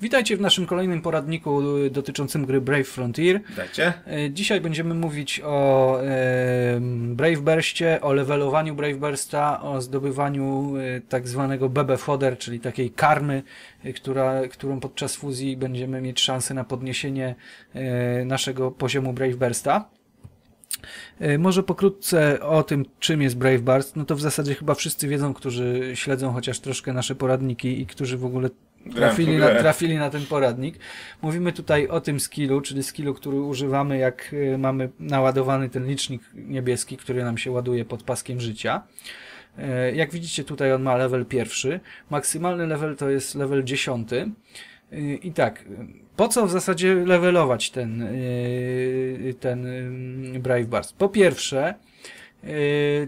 Witajcie w naszym kolejnym poradniku dotyczącym gry Brave Frontier. Witajcie. E, dzisiaj będziemy mówić o Brave Burstie, o levelowaniu Brave Bursta, o zdobywaniu e, tak zwanego BB Fodder, czyli takiej karmy, która, którą podczas fuzji będziemy mieć szansę na podniesienie naszego poziomu Brave Bursta. Może pokrótce o tym, czym jest Brave Burst. No to w zasadzie chyba wszyscy wiedzą, którzy śledzą chociaż troszkę nasze poradniki i którzy w ogóle trafili na, trafili na ten poradnik. Mówimy tutaj o tym skillu, czyli skillu, który używamy, jak y, mamy naładowany ten licznik niebieski, który nam się ładuje pod paskiem życia. E, Jak widzicie, tutaj on ma level pierwszy. Maksymalny level to jest level dziesiąty. Y, I tak, y, po co w zasadzie levelować ten, y, ten y, Brave Burst? Po pierwsze, y,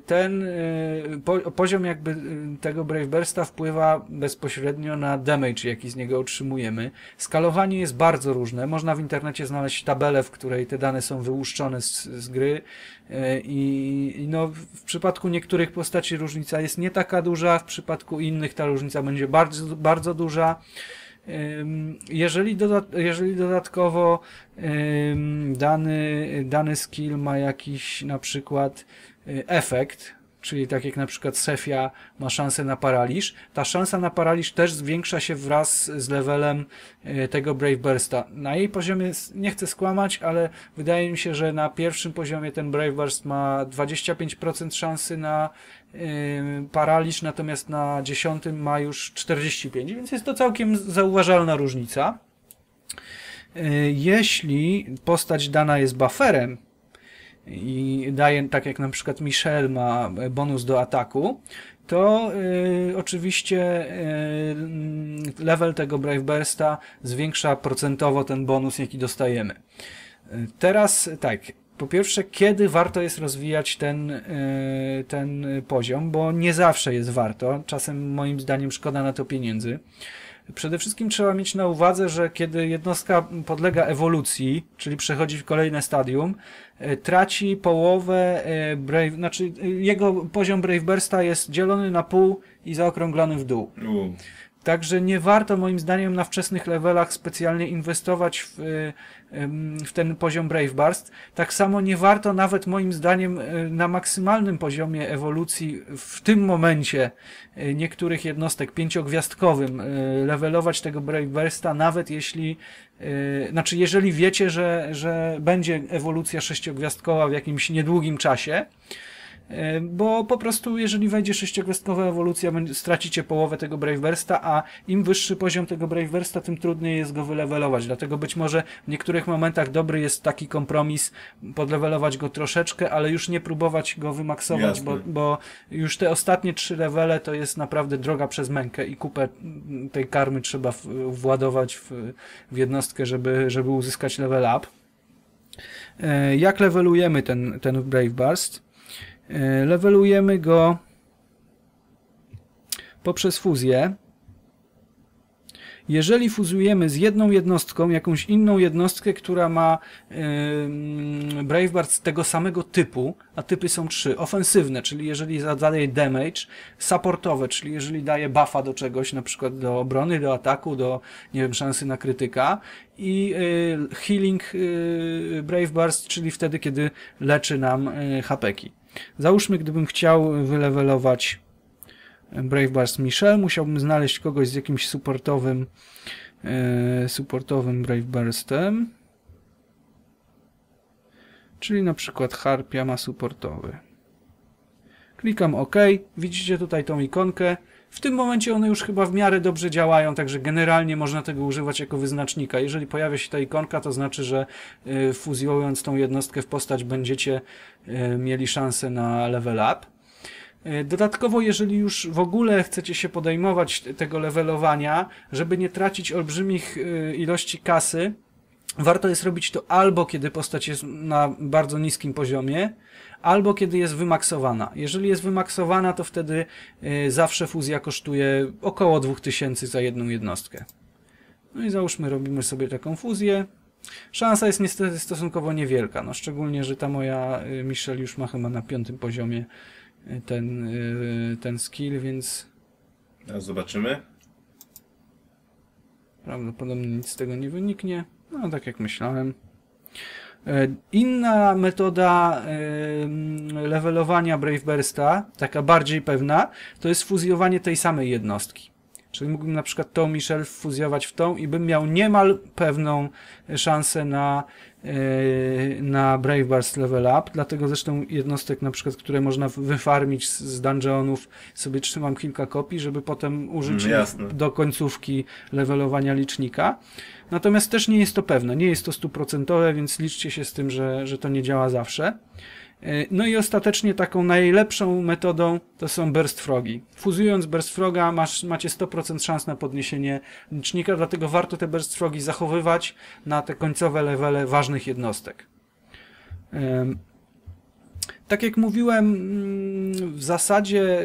ten y, po, poziom jakby y, tego Brave Bursta wpływa bezpośrednio na damage, jaki z niego otrzymujemy. Skalowanie jest bardzo różne. Można w internecie znaleźć tabelę, w której te dane są wyłuszczone z, z gry i, no, w przypadku niektórych postaci różnica jest nie taka duża, w przypadku innych ta różnica będzie bardzo, bardzo duża. Jeżeli, jeżeli dodatkowo dany, dany skill ma jakiś na przykład efekt, czyli tak jak na przykład Sefia ma szansę na paraliż, ta szansa na paraliż też zwiększa się wraz z levelem y, tego Brave Bursta. Na jej poziomie, nie chcę skłamać, ale wydaje mi się, że na pierwszym poziomie ten Brave Burst ma 25% szansy na y, paraliż, natomiast na dziesiątym ma już 45, więc jest to całkiem zauważalna różnica. Y, Jeśli postać dana jest bufferem i daje, tak jak na przykład Michel ma bonus do ataku, to y, oczywiście y, level tego Brave Bursta zwiększa procentowo ten bonus, jaki dostajemy. Teraz tak, po pierwsze, kiedy warto jest rozwijać ten, y, ten poziom, bo nie zawsze jest warto. Czasem moim zdaniem szkoda na to pieniędzy. Przede wszystkim trzeba mieć na uwadze, że kiedy jednostka podlega ewolucji, czyli przechodzi w kolejne stadium, e, traci połowę e, Brave, znaczy e, jego poziom Brave Bursta jest dzielony na pół i zaokrąglony w dół. U, Także nie warto moim zdaniem na wczesnych levelach specjalnie inwestować w, y, w ten poziom Brave Burst. Tak samo nie warto nawet moim zdaniem y, na maksymalnym poziomie ewolucji w tym momencie y, niektórych jednostek pięciogwiazdkowym levelować tego Brave Bursta, nawet jeśli znaczy jeżeli wiecie, że, że będzie ewolucja sześciogwiazdkowa w jakimś niedługim czasie, Bo po prostu, jeżeli wejdzie sześciogwiazdkowa ewolucja, stracicie połowę tego Brave Bursta, a im wyższy poziom tego Brave Bursta, tym trudniej jest go wylevelować. Dlatego być może w niektórych momentach dobry jest taki kompromis, podlevelować go troszeczkę, ale już nie próbować go wymaksować, bo, bo już te ostatnie trzy levele to jest naprawdę droga przez mękę i kupę tej karmy trzeba władować w, w jednostkę, żeby, żeby uzyskać level up. E, Jak levelujemy ten, ten Brave Burst? E, Levelujemy go poprzez fuzję. Jeżeli fuzujemy z jedną jednostką, jakąś inną jednostkę, która ma yy, Brave Burst tego samego typu, a typy są trzy. Ofensywne, czyli jeżeli zadaje damage, supportowe, czyli jeżeli daje buffa do czegoś, na przykład do obrony, do ataku, do, nie wiem, szansy na krytyka i yy, healing yy, Brave Burst, czyli wtedy, kiedy leczy nam yy, hapeki. Załóżmy, gdybym chciał wylewelować Brave Burst Michel, musiałbym znaleźć kogoś z jakimś supportowym e, supportowym Brave. Czyli na przykład Harpia ma supportowy. Klikam OK. Widzicie tutaj tą ikonkę. W tym momencie one już chyba w miarę dobrze działają, także generalnie można tego używać jako wyznacznika. Jeżeli pojawia się ta ikonka, to znaczy, że y, fuzjonując tą jednostkę w postać będziecie y, mieli szansę na level up. Y, Dodatkowo, jeżeli już w ogóle chcecie się podejmować tego levelowania, żeby nie tracić olbrzymich ilości kasy, warto jest robić to albo kiedy postać jest na bardzo niskim poziomie, albo kiedy jest wymaksowana. Jeżeli jest wymaksowana, to wtedy y, zawsze fuzja kosztuje około 2000 za jedną jednostkę. No i załóżmy, robimy sobie taką fuzję. Szansa jest niestety stosunkowo niewielka, no szczególnie, że ta moja y, Michelle już ma chyba na piątym poziomie y, ten, ten skill, więc teraz zobaczymy. Prawdopodobnie nic z tego nie wyniknie. No, tak jak myślałem. E, inna metoda e, levelowania Brave Bursta, taka bardziej pewna, to jest fuzjowanie tej samej jednostki. Czyli mógłbym na przykład tą Michelle fuzjować w tą i bym miał niemal pewną szansę na, yy, na Brave Burst Level Up. Dlatego zresztą jednostek na przykład, które można wyfarmić z, z dungeonów, sobie trzymam kilka kopii, żeby potem użyć mm, do końcówki levelowania licznika. Natomiast też nie jest to pewne, nie jest to stuprocentowe, więc liczcie się z tym, że, że to nie działa zawsze. E, no i ostatecznie taką najlepszą metodą to są burst frogi. Fuzując burst froga masz, macie 100% szans na podniesienie licznika, dlatego warto te burst frogi zachowywać na te końcowe levele ważnych jednostek. Tak jak mówiłem, mm, w zasadzie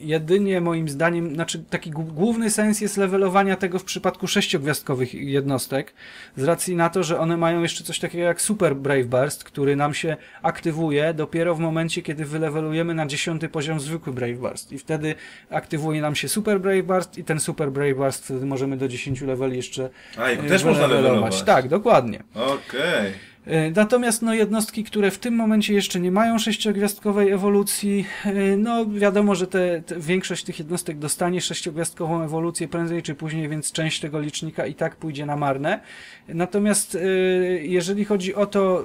jedynie moim zdaniem, znaczy taki główny sens jest levelowania tego w przypadku sześciogwiazdkowych jednostek, z racji na to, że one mają jeszcze coś takiego jak Super Brave Burst, który nam się aktywuje dopiero w momencie, kiedy wylewelujemy na dziesiąty poziom zwykły Brave Burst i wtedy aktywuje nam się Super Brave Burst i ten Super Brave Burst wtedy możemy do 10 leveli jeszcze A, i też można levelować. Tak, dokładnie. Okej. Okay. E, natomiast no, jednostki, które w tym momencie jeszcze nie mają sześciogwiazdkowej ewolucji, e, no wiadomo, że te, te, większość tych jednostek dostanie sześciogwiazdkową ewolucję prędzej czy później, więc część tego licznika i tak pójdzie na marne. Natomiast e, jeżeli chodzi o to,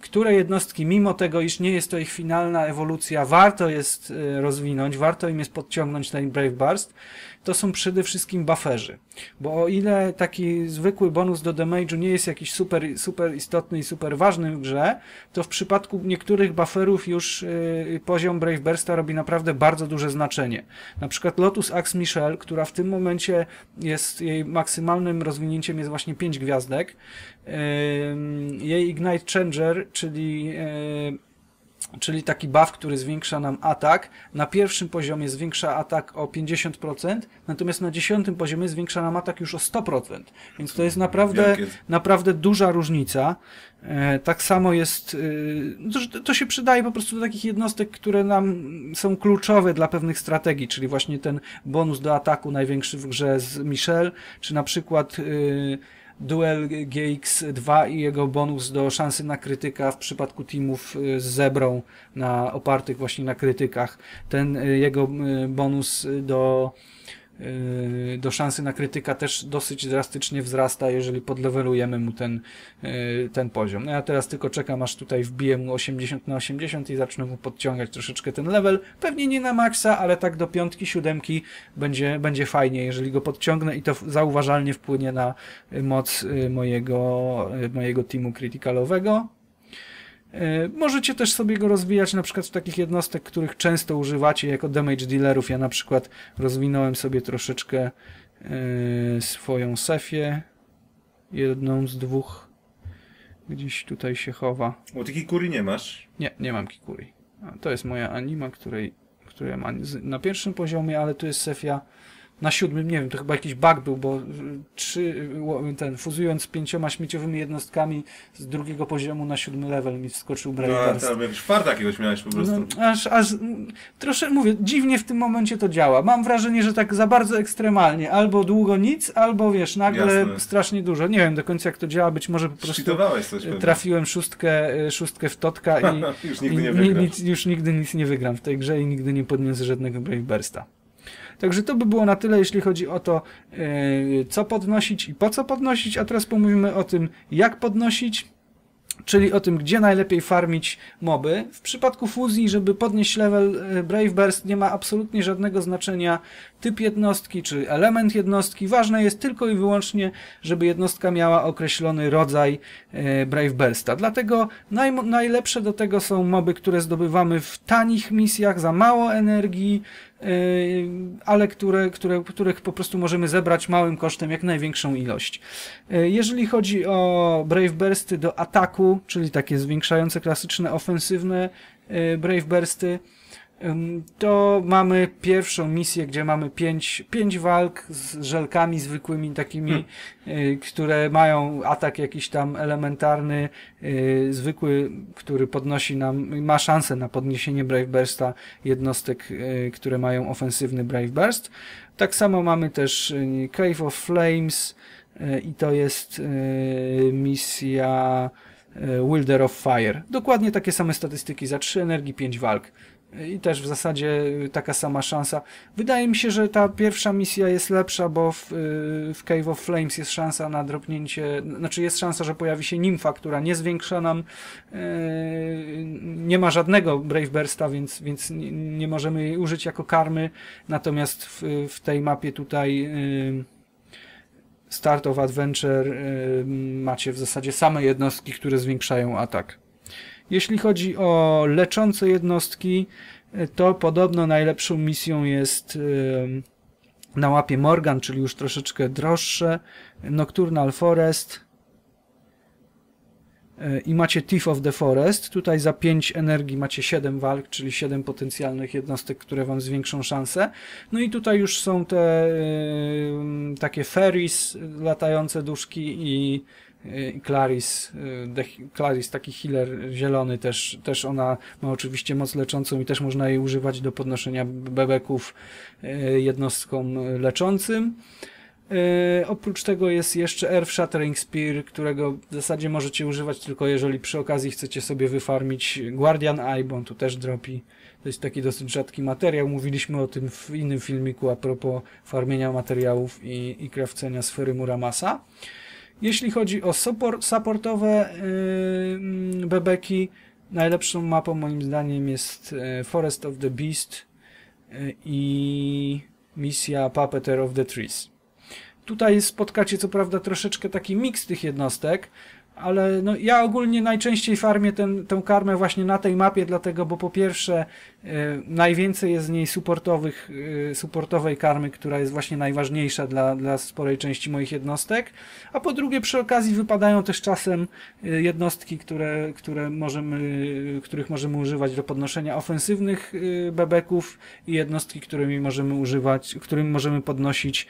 które jednostki, mimo tego, iż nie jest to ich finalna ewolucja, warto jest rozwinąć, warto im jest podciągnąć ten Brave Burst, to są przede wszystkim bufferzy. Bo o ile taki zwykły bonus do damage'u nie jest jakiś super, super istotny i super ważny w grze, to w przypadku niektórych bufferów już yy, poziom Brave Bursta robi naprawdę bardzo duże znaczenie. Na przykład Lotus Axe Michelle, która w tym momencie jest, jej maksymalnym rozwinięciem jest właśnie 5 gwiazdek. Yy, jej Ignite Changer, czyli yy, czyli taki buff, który zwiększa nam atak. Na pierwszym poziomie zwiększa atak o 50%, natomiast na dziesiątym poziomie zwiększa nam atak już o 100%. Więc to jest naprawdę, naprawdę duża różnica. E, tak samo jest, e, to się przydaje po prostu do takich jednostek, które nam są kluczowe dla pewnych strategii, czyli właśnie ten bonus do ataku największy w grze z Michel, czy na przykład e, Duel GX2 i jego bonus do szansy na krytyka w przypadku teamów y, z zebrą na, opartych właśnie na krytykach. Ten y, jego y, bonus do do szansy na krytyka też dosyć drastycznie wzrasta, jeżeli podlevelujemy mu ten, yy, ten poziom. No ja teraz tylko czekam, aż tutaj wbiję mu 80 na 80 i zacznę mu podciągać troszeczkę ten level. Pewnie nie na maksa, ale tak do piątki, siódemki będzie, będzie fajnie, jeżeli go podciągnę i to zauważalnie wpłynie na moc yy, mojego, mojego teamu krytykalowego. E, możecie też sobie go rozwijać na przykład w takich jednostek, których często używacie jako damage dealerów. Ja na przykład rozwinąłem sobie troszeczkę e, swoją Sefię. Jedną z dwóch. Gdzieś tutaj się chowa. O, ty Kikuri nie masz? Nie, nie mam Kikuri. To jest moja anima, której, której mam na pierwszym poziomie, ale tu jest Sefia na siódmym, nie wiem, to chyba jakiś bug był, bo trzy, ten, fuzując pięcioma śmieciowymi jednostkami z drugiego poziomu na siódmy level mi wskoczył Brave No, jakiś farta jakiegoś miałeś po prostu. No, aż, aż, trosze, mówię, dziwnie w tym momencie to działa. Mam wrażenie, że tak za bardzo ekstremalnie. Albo długo nic, albo wiesz, nagle Jasne. strasznie dużo. Nie wiem do końca jak to działa, być może po prostu coś trafiłem szóstkę, szóstkę w Totka i, już, nigdy nie i nic, już nigdy nic nie wygram w tej grze i nigdy nie podniosę żadnego Brave Bursta. Także to by było na tyle, jeśli chodzi o to, e, co podnosić i po co podnosić, a teraz pomówimy o tym, jak podnosić, czyli o tym, gdzie najlepiej farmić moby. W przypadku fuzji, żeby podnieść level e, Brave Burst nie ma absolutnie żadnego znaczenia typ jednostki czy element jednostki. Ważne jest tylko i wyłącznie, żeby jednostka miała określony rodzaj e, Brave Bursta. Dlatego naj, najlepsze do tego są moby, które zdobywamy w tanich misjach za mało energii, ale które, które, których po prostu możemy zebrać małym kosztem jak największą ilość. Yy, jeżeli chodzi o Brave Bursty do ataku, czyli takie zwiększające klasyczne ofensywne yy, Brave Bursty, to mamy pierwszą misję, gdzie mamy pięć, pięć walk z żelkami zwykłymi, takimi, hmm. które mają atak jakiś tam elementarny, y, zwykły, który podnosi nam, ma szansę na podniesienie Brave Bursta jednostek, y, które mają ofensywny Brave Burst. Tak samo mamy też Cave of Flames i to jest misja Wilder of Fire. Dokładnie takie same statystyki za 3 energii, 5 walk i też w zasadzie taka sama szansa. Wydaje mi się, że ta pierwsza misja jest lepsza, bo w, w Cave of Flames jest szansa na dropnięcie, znaczy jest szansa, że pojawi się nimfa, która nie zwiększa nam, e, nie ma żadnego Brave Bursta, więc, więc nie, możemy jej użyć jako karmy, natomiast w, w tej mapie tutaj Start of Adventure macie w zasadzie same jednostki, które zwiększają atak. Jeśli chodzi o leczące jednostki, to podobno najlepszą misją jest na łapie Morgan, czyli już troszeczkę droższe, Nocturnal Forest e, i macie Thief of the Forest. Tutaj za 5 energii macie 7 walk, czyli 7 potencjalnych jednostek, które wam zwiększą szanse. No i tutaj już są te takie fairies, latające duszki i Claris, y, Claris, taki healer zielony też, też ona ma oczywiście moc leczącą i też można jej używać do podnoszenia bebeków y, jednostkom leczącym. Yy, oprócz tego jest jeszcze Earth Shattering Spear, którego w zasadzie możecie używać tylko jeżeli przy okazji chcecie sobie wyfarmić Guardian Eye, bo on tu też dropi. To jest taki dosyć rzadki materiał. Mówiliśmy o tym w innym filmiku a propos farmienia materiałów i, i krawcenia sfery Muramasa. Jeśli chodzi o support, supportowe yy, bebeki, najlepszą mapą moim zdaniem jest yy, Forest of the Beast yy, i misja Puppeteer of the Trees. Tutaj spotkacie co prawda troszeczkę taki miks tych jednostek, ale no, ja ogólnie najczęściej farmię ten, tę karmę właśnie na tej mapie, dlatego, bo po pierwsze najwięcej jest z niej supportowych, y, supportowej karmy, która jest właśnie najważniejsza dla, dla sporej części moich jednostek, a po drugie przy okazji wypadają też czasem y, jednostki, które, które możemy, których możemy używać do podnoszenia ofensywnych bebeków i jednostki, którymi możemy używać, którymi możemy podnosić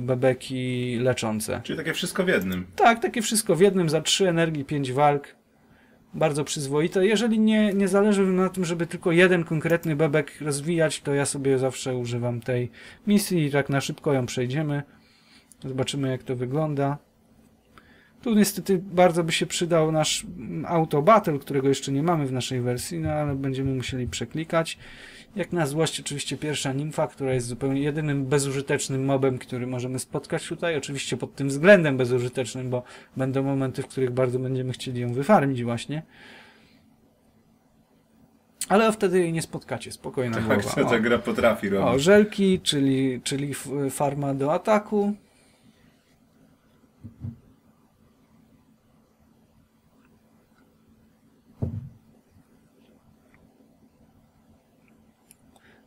bebeki leczące. Czyli takie wszystko w jednym. Tak, takie wszystko w jednym, za 3 energii, 5 walk. Bardzo przyzwoite. Jeżeli nie, nie zależy mi na tym, żeby tylko jeden konkretny bebek rozwijać, to ja sobie zawsze używam tej misji i tak na szybko ją przejdziemy. Zobaczymy jak to wygląda. Tu niestety bardzo by się przydał nasz Auto Battle, którego jeszcze nie mamy w naszej wersji, no ale będziemy musieli przeklikać. Jak na złość oczywiście pierwsza nimfa, która jest zupełnie jedynym bezużytecznym mobem, który możemy spotkać tutaj. Oczywiście pod tym względem bezużytecznym, bo będą momenty, w których bardzo będziemy chcieli ją wyfarmić właśnie. Ale wtedy jej nie spotkacie, spokojna tak, głowa. Tak, ta gra potrafi robić. O, żelki, czyli, czyli farma do ataku.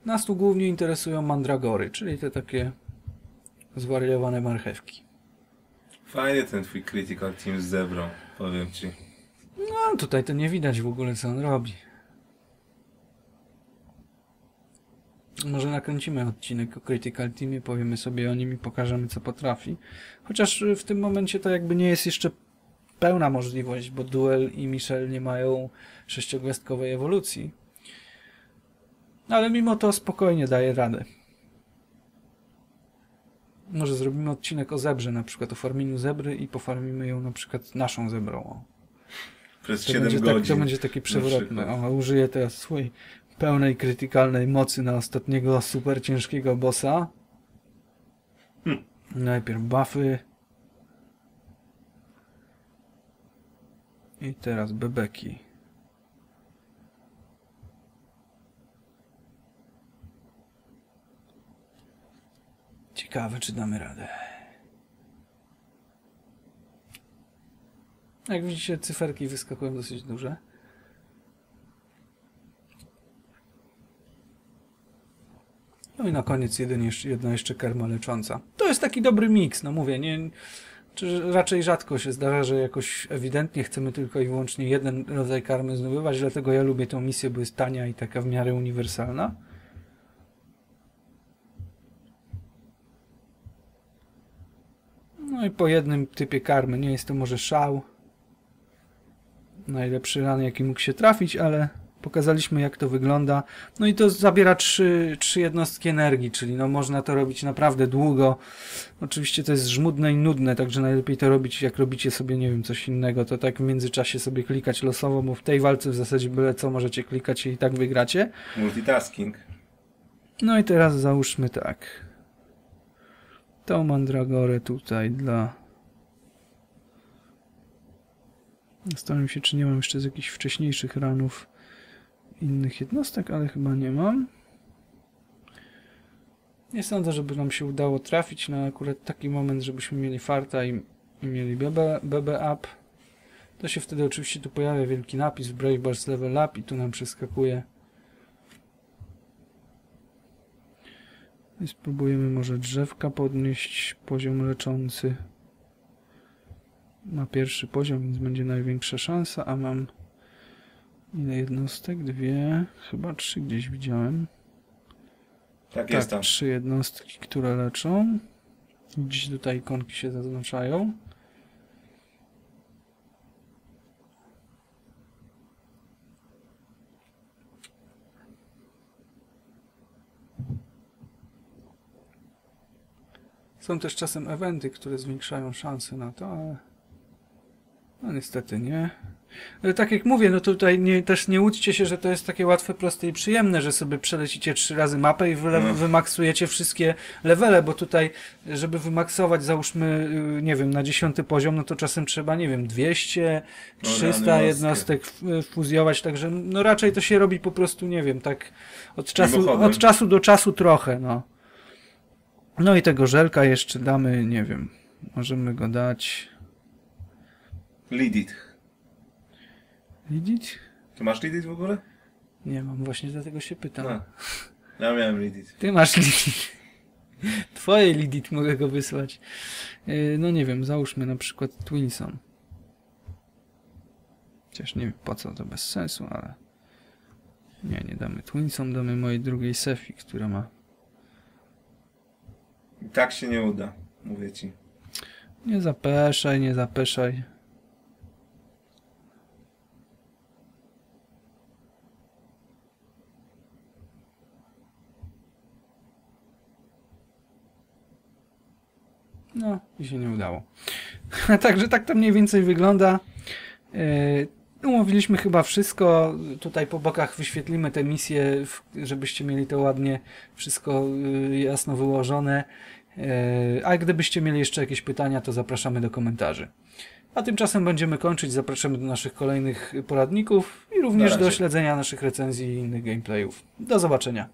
Nas tu głównie interesują mandragory, czyli te takie zwariowane marchewki. Fajnie ten twój critical team z zebrą, powiem ci. No, tutaj to nie widać w ogóle, co on robi. Może nakręcimy odcinek o Critical Teamie, powiemy sobie o nim i pokażemy, co potrafi. Chociaż w tym momencie to jakby nie jest jeszcze pełna możliwość, bo Duel i Michel nie mają sześciogwiazdkowej ewolucji. Ale mimo to spokojnie daje radę. Może zrobimy odcinek o zebrze, na przykład o farmieniu zebry i pofarmimy ją na przykład naszą zebrą. Przez to 7 będzie godzin. Tak, to będzie taki przewrotny. O, użyję teraz swojej pełnej krytykalnej mocy na ostatniego super ciężkiego bossa. Hmm. Najpierw buffy. I teraz bebeki. Ciekawe, czy damy radę. Jak widzicie, cyferki wyskakują dosyć duże. No i na koniec jedna jeszcze karma lecząca. To jest taki dobry miks, no mówię, nie, Czy raczej rzadko się zdarza, że jakoś ewidentnie chcemy tylko i wyłącznie jeden rodzaj karmy zdobywać, dlatego ja lubię tą misję, bo jest tania i taka w miarę uniwersalna. No i po jednym typie karmy, nie jest to może szał, najlepszy ran jaki mógł się trafić, ale pokazaliśmy jak to wygląda. No i to zabiera trzy, trzy jednostki energii, czyli no można to robić naprawdę długo. Oczywiście to jest żmudne i nudne, także najlepiej to robić jak robicie sobie, nie wiem, coś innego, to tak w międzyczasie sobie klikać losowo, bo w tej walce w zasadzie byle co możecie klikać i tak wygracie. Multitasking. No i teraz załóżmy tak. Tą mandragorę tutaj dla... Zastanawiam się, czy nie mam jeszcze z jakichś wcześniejszych ranów innych jednostek, ale chyba nie mam. Nie sądzę, żeby nam się udało trafić na akurat taki moment, żebyśmy mieli farta i, i mieli BB, BB up. To się wtedy oczywiście tu pojawia wielki napis Brave Bars Level Up i tu nam przeskakuje I spróbujemy może drzewka podnieść, poziom leczący na pierwszy poziom, więc będzie największa szansa, a mam ile jednostek? Dwie, chyba trzy gdzieś widziałem. Tak, jest tam. trzy jednostki, które leczą. Gdzieś tutaj ikonki się zaznaczają. Są też czasem eventy, które zwiększają szanse na to, ale no niestety nie. Ale tak jak mówię, no tutaj nie, też nie łudźcie się, że to jest takie łatwe, proste i przyjemne, że sobie przelecicie trzy razy mapę i wyle, No. wymaksujecie wszystkie levele, bo tutaj, żeby wymaksować, załóżmy, y, nie wiem, na dziesiąty poziom, no to czasem trzeba, nie wiem, 200, No, 300 rany jednostek fuzjować, także no raczej to się robi po prostu, nie wiem, tak od czasu, od czasu do czasu trochę, no. No i tego żelka jeszcze damy, nie wiem, możemy go dać. Lead it. Widzieć? Ty masz lead it w ogóle? Nie mam, właśnie dlatego się pytam. No. Ja miałem lead it. Ty masz Lidit. Twoje Lidit mogę go wysłać. Yy, No nie wiem, załóżmy na przykład Twinson. Chociaż nie wiem po co, to bez sensu, ale... Nie, nie damy Twinson, damy mojej drugiej Sefi, która ma... I tak się nie uda, mówię ci. Nie zapeszaj, nie zapeszaj. No, i się nie udało. Także tak to mniej więcej wygląda. Yy, Umówiliśmy chyba wszystko. Tutaj po bokach wyświetlimy te misje, żebyście mieli to ładnie wszystko yy, jasno wyłożone. Yy, A gdybyście mieli jeszcze jakieś pytania, to zapraszamy do komentarzy. A tymczasem będziemy kończyć. Zapraszamy do naszych kolejnych poradników i również do śledzenia naszych recenzji i innych gameplayów. Do zobaczenia.